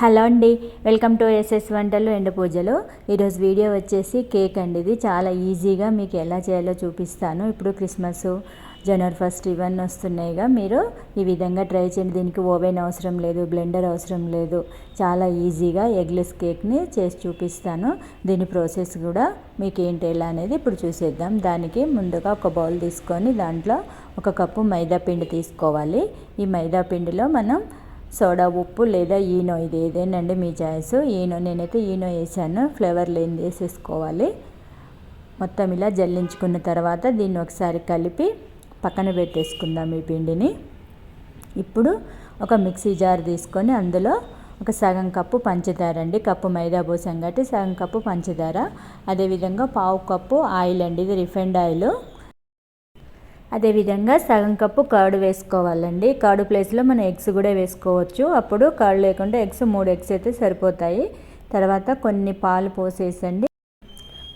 Hello అండి welcome to SS వంటలు ఎండ పూజలు. ఈరోజు వీడియో వచ్చేసి కేక్ అండి ఇది. చాలా ఈజీగా మీకు ఎలా చేయాలో చూపిస్తాను. ఇప్పుడు క్రిస్మస్ జనవరి ఫస్ట్ ఇవన్నీ వస్తున్నాయిగా. మీరు ఈ విధంగా ట్రై చేయండి. దీనికి ఓవెన్ అవసరం లేదు బ్లెండర్ అవసరం లేదు. చాలా ఈజీగా ఎగ్లెస్ కేక్ని చేసి చూపిస్తాను. దీని ప్రాసెస్ కూడా మీకు ఏంటి ఎలా అనేది ఇప్పుడు చూసేద్దాం. దానికి ముందుగా ఒక బౌల్ తీసుకొని దాంట్లో ఒక కప్పు మైదా పిండి తీసుకోవాలి. ఈ మైదా పిండిలో మనం సోడా ఉప్పు లేదా ఈనో ఇది ఏదేనండి మీ చాయిస్. ఈనో నేనైతే ఈనో వేసాను. ఫ్లేవర్ లేని వేసేసుకోవాలి మొత్తం ఇలా జల్లించుకున్న తర్వాత దీన్ని ఒకసారి కలిపి పక్కన పెట్టేసుకుందాం ఈ పిండిని. ఇప్పుడు ఒక మిక్సీ జార్ తీసుకొని అందులో ఒక సగం కప్పు పంచదార అండి. కప్పు మైదా పోసాం కాబట్టి సగం కప్పు పంచదార. అదేవిధంగా పావు కప్పు ఆయిల్ అండి. ఇది రిఫైండ్ ఆయిల్. అదేవిధంగా సగం కప్పు కర్డ్ వేసుకోవాలండి. కర్డ్ ప్లేస్లో మనం ఎగ్స్ కూడా వేసుకోవచ్చు. అప్పుడు కర్డ్ లేకుండా ఎగ్స్ మూడు ఎగ్స్ అయితే సరిపోతాయి. తర్వాత కొన్ని పాలు పోసేసండి.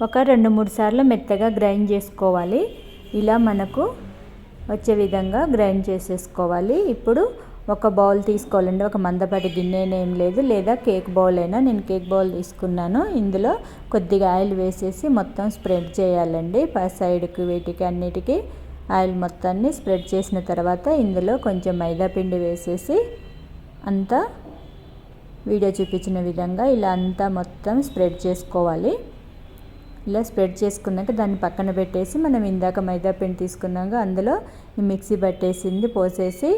ఒక రెండు మూడు సార్లు మెత్తగా గ్రైండ్ చేసుకోవాలి. ఇలా మనకు వచ్చే విధంగా గ్రైండ్ చేసేసుకోవాలి. ఇప్పుడు ఒక బౌల్ తీసుకోవాలండి. ఒక మందపాటి గిన్నె ఏం లేదు. లేదా కేక్ బౌల్ అయినా నేను కేక్ బౌల్ తీసుకున్నాను. ఇందులో కొద్దిగా ఆయిల్ వేసేసి మొత్తం స్ప్రెడ్ చేయాలండి. సైడ్కి వీటికి అన్నిటికీ ఆయిల్ మొత్తాన్ని స్ప్రెడ్ చేసిన తర్వాత ఇందులో కొంచెం మైదాపిండి వేసేసి అంతా వీడియో చూపించిన విధంగా ఇలా అంతా మొత్తం స్ప్రెడ్ చేసుకోవాలి. ఇలా స్ప్రెడ్ చేసుకున్నాక దాన్ని పక్కన పెట్టేసి మనం ఇందాక మైదా పిండి తీసుకున్నాక అందులో మిక్సీ పట్టేసింది పోసేసి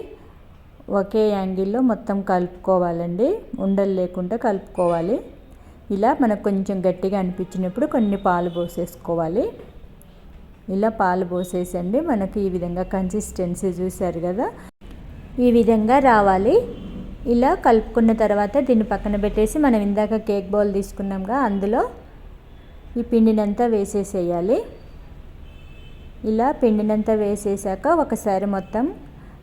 ఒకే యాంగిల్లో మొత్తం కలుపుకోవాలండి. ఉండలు లేకుండా కలుపుకోవాలి. ఇలా మనకు కొంచెం గట్టిగా అనిపించినప్పుడు కొన్ని పాలు పోసేసుకోవాలి. ఇలా పాలు పోసేసండి. మనకి ఈ విధంగా కన్సిస్టెన్సీ చూసారు కదా. ఈ విధంగా రావాలి. ఇలా కలుపుకున్న తర్వాత దీన్ని పక్కన పెట్టేసి మనం ఇందాక కేక్ బౌల్ తీసుకున్నాంగా అందులో ఈ పిండినంతా వేసేసేయాలి. ఇలా పిండినంతా వేసేసాక ఒకసారి మొత్తం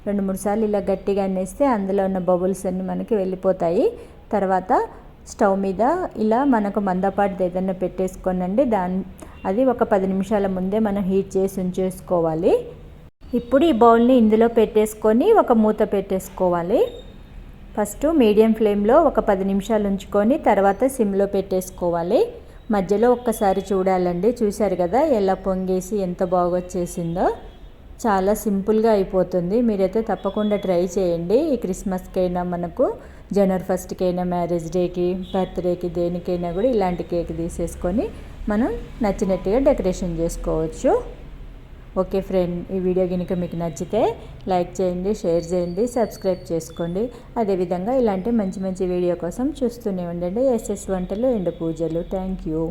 రెండు మూడు సార్లు ఇలా గట్టిగా అన్నేస్తే అందులో ఉన్న బబుల్స్ అన్నీ మనకి వెళ్ళిపోతాయి. తర్వాత స్టవ్ మీద ఇలా మనకు మందపాటిది ఏదైనా పెట్టేసుకోనండి. దాని అది ఒక పది నిమిషాల ముందే మనం హీట్ చేసి ఉంచేసుకోవాలి. ఇప్పుడు ఈ బౌల్ని ఇందులో పెట్టేసుకొని ఒక మూత పెట్టేసుకోవాలి. ఫస్ట్ మీడియం ఫ్లేమ్లో ఒక పది నిమిషాలు ఉంచుకొని తర్వాత సిమ్లో పెట్టేసుకోవాలి. మధ్యలో ఒక్కసారి చూడాలండి. చూశారు కదా ఎలా పొంగేసి ఎంత బాగా వచ్చేసిందో చాలా సింపుల్గా అయిపోతుంది. మీరైతే తప్పకుండా ట్రై చేయండి. ఈ క్రిస్మస్కైనా మనకు జనవరి ఫస్ట్కైనా మ్యారేజ్ డేకి బర్త్డేకి దేనికైనా కూడా ఇలాంటి కేక్ తీసేసుకొని మనం నచ్చినట్టుగా డెకరేషన్ చేసుకోవచ్చు. ఓకే ఫ్రెండ్ ఈ వీడియో కనుక మీకు నచ్చితే లైక్ చేయండి షేర్ చేయండి సబ్స్క్రైబ్ చేసుకోండి. అదేవిధంగా ఇలాంటి మంచి మంచి వీడియో కోసం చూస్తూనే ఉండండి. ఎస్ఎస్ వంటలు ఎండు పూజలు. Thank you.